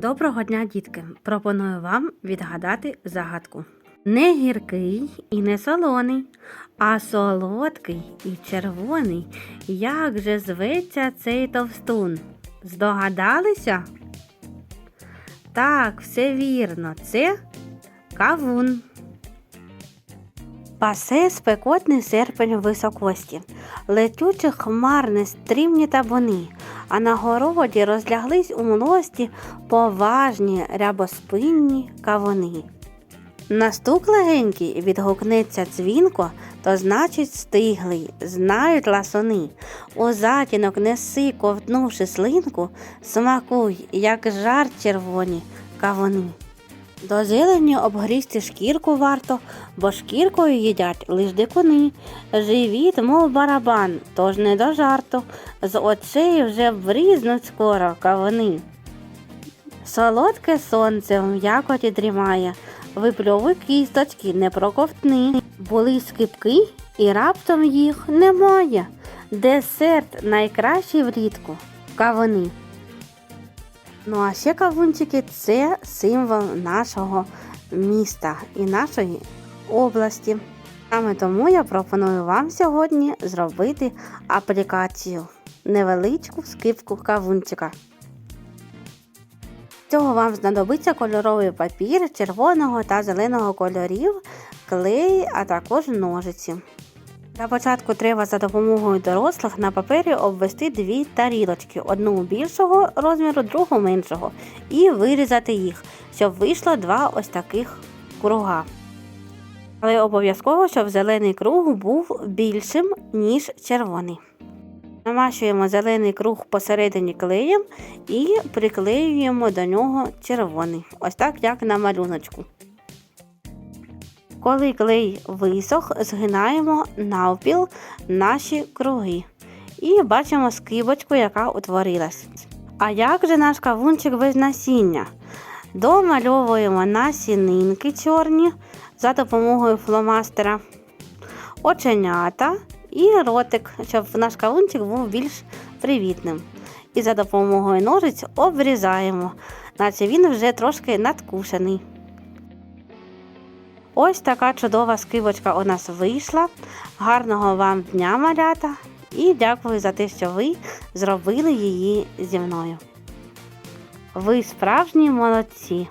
Доброго дня, дітки! Пропоную вам відгадати загадку. Не гіркий і не солоний, а солодкий і червоний. Як же зветься цей товстун? Здогадалися? Так, все вірно, це кавун. Пасе спекотний серпень в високості, летючі хмарні стрімні табуни, а на городі розляглись у млості поважні рябоспинні кавуни. Настук легенький відгукнеться дзвінко, то значить стиглий, знають ласуни. У затінок неси, ковтнувши слинку, смакуй, як жар червоні кавуни. До зелені обгрізти шкірку варто, бо шкіркою їдять лиш дикуни. Живіт, мов барабан, тож не до жарту. З очей вже врізнуть скоро кавуни. Солодке сонце в м'якоті дрімає, випльовуй кісточки, не проковтни. Були скипки, і раптом їх немає. Десерт найкращий влітку кавуни. Ну а ще кавунчики це символ нашого міста і нашої області. Саме тому я пропоную вам сьогодні зробити аплікацію невеличку скипку кавунчика. Цього вам знадобиться кольоровий папір червоного та зеленого кольорів, клей, а також ножиці. Для початку треба за допомогою дорослих на папері обвести дві тарілочки, одну більшого розміру, другу меншого, і вирізати їх, щоб вийшло два ось таких круга. Але обов'язково, щоб зелений круг був більшим, ніж червоний. Намащуємо зелений круг посередині клеєм і приклеюємо до нього червоний, ось так, як на малюночку. Коли клей висох, згинаємо навпіл наші круги і бачимо скибочку, яка утворилась. А як же наш кавунчик без насіння? Домальовуємо насінинки чорні за допомогою фломастера, оченята і ротик, щоб наш кавунчик був більш привітним. І за допомогою ножиць обрізаємо, наче він вже трошки надкушений. Ось така чудова скибочка у нас вийшла. Гарного вам дня, малята! І дякую за те, що ви зробили її зі мною. Ви справжні молодці!